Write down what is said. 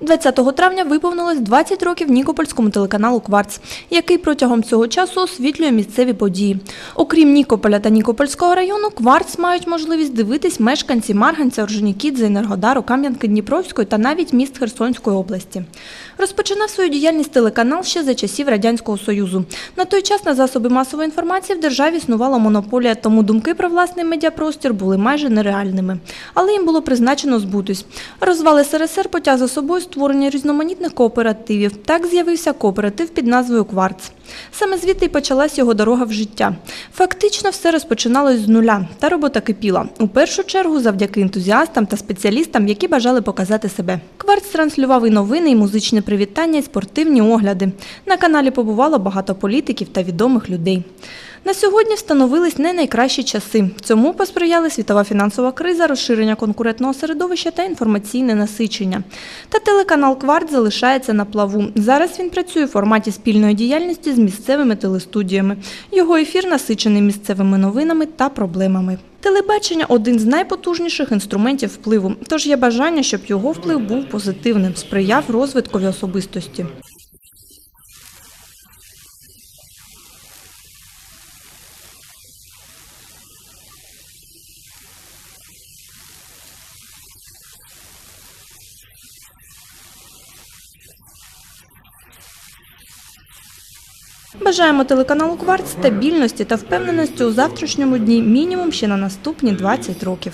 20 травня виповнилось 20 років Нікопольському телеканалу «Кварц», який протягом цього часу освітлює місцеві події. Окрім Нікополя та Нікопольського району, «Кварц» мають можливість дивитись мешканці Марганця, Орджонікідзе, Енергодару, Кам'янки Дніпровської та навіть міст Херсонської області. Розпочинав свою діяльність телеканал ще за часів Радянського Союзу. На той час на засоби масової інформації в державі існувала монополія, тому думки про власний медіапростір були майже нереальними. Але їм було призначено збутись. Розвал СРСР потяг за собою створення різноманітних кооперативів. Так з'явився кооператив під назвою «Кварц». Саме звідти й почалась його дорога в життя. Фактично все розпочиналось з нуля, та робота кипіла. У першу чергу завдяки ентузіастам та спеціалістам, які бажали показати себе. Кварц транслював і новини, і музичне привітання, і спортивні огляди. На каналі побувало багато політиків та відомих людей. На сьогодні встановились не найкращі часи. Цьому посприяли світова фінансова криза, розширення конкурентного середовища та інформаційне насичення. Та телеканал «Кварт» залишається на плаву. Зараз він працює у форматі спільної діяльності з місцевими телестудіями. Його ефір насичений місцевими новинами та проблемами. Телебачення один з найпотужніших інструментів впливу. Тож є бажання, щоб його вплив був позитивним, сприяв розвиткові особистості. Бажаємо телеканалу «Кварт» стабільності та впевненості у завтрашньому дні мінімум ще на наступні 20 років.